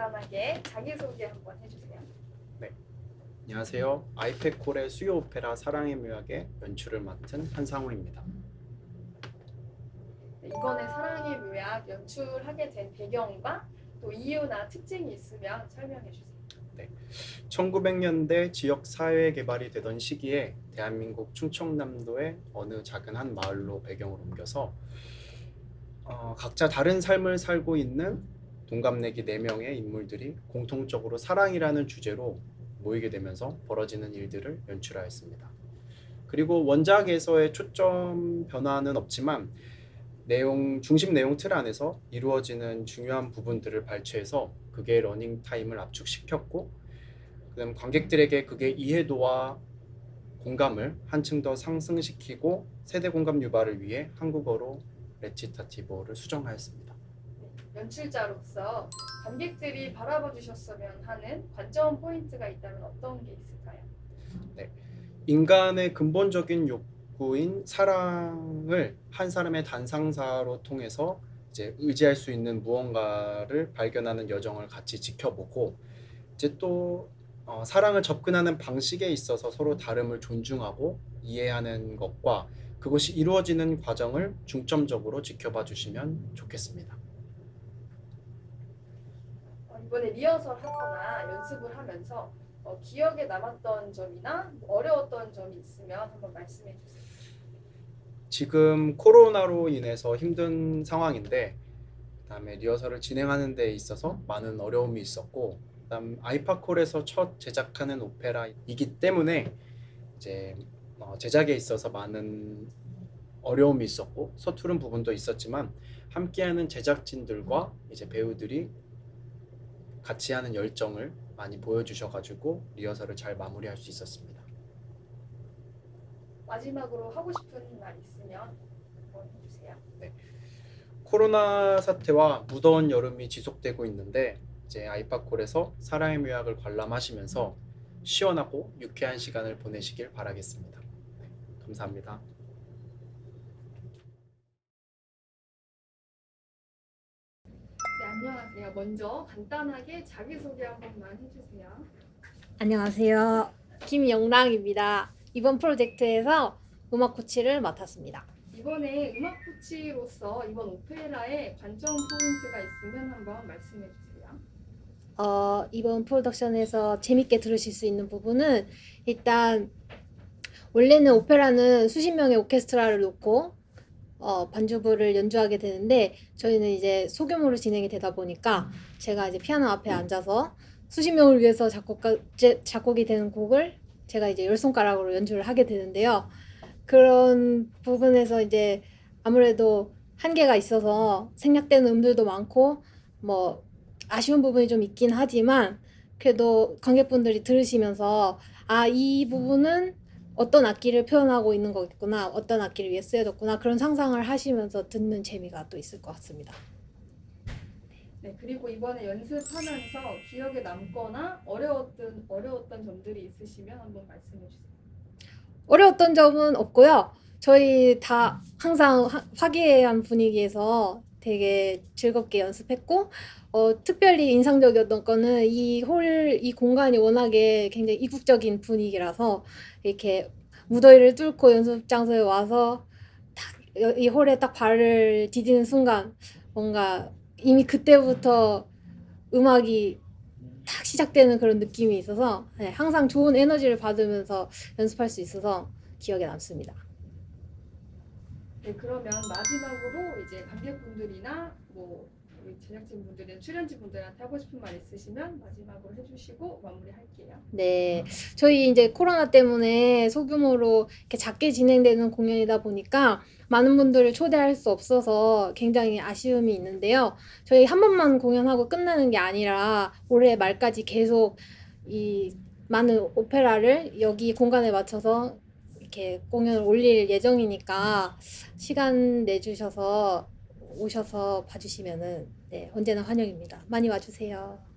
간단하게 자기소개 한번 해주세요. 안녕하세요. 아이패콜의 수요 오페라 사랑의 묘약의 연출을 맡은 한상호입니다. 네, 이번에 사랑의 묘약 연출하게 된 배경과 또 이유나 특징이 있으면 설명해 주세요. 1900년대 지역 사회 개발이 되던 시기에 대한민국 충청남도의 어느 작은 한 마을로 배경을 옮겨서 어, 각자 다른 삶을 살고 있는 동갑내기 4명의 인물들이 공통적으로 사랑이라는 주제로 모이게 되면서 벌어지는 일들을 연출하였습니다. 그리고 원작에서의 초점 변화는 없지만 내용 중심 내용 틀 안에서 이루어지는 중요한 부분들을 발췌해서 그게 러닝 타임을 압축시켰고 그다음 관객들에게 그게 이해도와 공감을 한층 더 상승시키고 세대 공감 유발을 위해 한국어로 레치타티보를 수정하였습니다. 연출자로서 관객들이 바라봐 주셨으면 하는 관점 포인트가 있다면 어떤 게 있을까요? 인간의 근본적인 욕구인 사랑을 한 사람의 단상사로 통해서 이제 의지할 수 있는 무언가를 발견하는 여정을 같이 지켜보고 이제 또 어, 사랑을 접근하는 방식에 있어서 서로 다름을 존중하고 이해하는 것과 그것이 이루어지는 과정을 중점적으로 지켜봐 주시면 좋겠습니다. 어, 이번에 리허설 하거나 연습을 하면서 어, 기억에 남았던 점이나 어려웠던 점이 있으면 한번 말씀해 주세요. 지금 코로나로 인해서 힘든 상황인데 그다음에 리허설을 진행하는 데 있어서 많은 어려움이 있었고 그다음 아이파콜에서 첫 제작하는 오페라이기 때문에 이제 어, 제작에 있어서 많은 어려움이 있었고 서투른 부분도 있었지만 함께하는 제작진들과 이제 배우들이 같이 하는 열정을 많이 보여주셔가지고 리허설을 잘 마무리할 수 있었습니다. 마지막으로 하고 싶은 말 있으면 한번 해주세요. 코로나 사태와 무더운 여름이 지속되고 있는데 이제 아이파콜에서 사랑의 묘약을 관람하시면서 시원하고 유쾌한 시간을 보내시길 바라겠습니다. 네, 감사합니다. 네, 안녕하세요. 먼저 간단하게 자기소개 한 번만 해주세요. 안녕하세요. 김영랑입니다. 이번 프로젝트에서 음악 코치를 맡았습니다. 이번에 음악 코치로서 이번 오페라의 관점 포인트가 있으면 한번 말씀해 주세요. 어, 이번 프로덕션에서 재밌게 들으실 수 있는 부분은 일단 원래는 오페라는 수십 명의 오케스트라를 놓고 어, 반주부를 연주하게 되는데 저희는 이제 소규모로 진행이 되다 보니까 제가 이제 피아노 앞에 앉아서 수십 명을 위해서 작곡가, 제, 작곡이 되는 곡을 제가 이제 열 손가락으로 연주를 하게 되는데요. 그런 부분에서 이제 아무래도 한계가 있어서 생략되는 음들도 많고 뭐 아쉬운 부분이 좀 있긴 하지만 그래도 관객분들이 들으시면서 아, 이 부분은 어떤 악기를 표현하고 있는 거겠구나, 어떤 악기를 위해 쓰여졌구나 그런 상상을 하시면서 듣는 재미가 또 있을 것 같습니다. 네, 그리고 이번에 연습하면서 기억에 남거나 어려웠던 어려웠던 점들이 있으시면 한번 말씀해 주세요. 어려웠던 점은 없고요. 저희 다 항상 화- 화기애애한 분위기에서 되게 즐겁게 연습했고, 어, 특별히 인상적이었던 거는 이 홀, 이 공간이 워낙에 굉장히 이국적인 분위기라서 이렇게 무더위를 뚫고 연습 장소에 와서 딱 이 홀에 딱 발을 디디는 순간 뭔가 이미 그때부터 음악이 딱 시작되는 그런 느낌이 있어서 네, 항상 좋은 에너지를 받으면서 연습할 수 있어서 기억에 남습니다. 네, 그러면 마지막으로 이제 관객분들이나 뭐 우리 제작진분들이나 출연진분들한테 하고 싶은 말 있으시면 마지막으로 해주시고 마무리할게요. 네, 저희 이제 코로나 때문에 소규모로 이렇게 작게 진행되는 공연이다 보니까 많은 분들을 초대할 수 없어서 굉장히 아쉬움이 있는데요. 저희 한 번만 공연하고 끝나는 게 아니라 올해 말까지 계속 이 많은 오페라를 여기 공간에 맞춰서 이렇게 공연을 올릴 예정이니까 시간 내주셔서 오셔서 봐주시면은 네, 언제나 환영입니다. 많이 와주세요.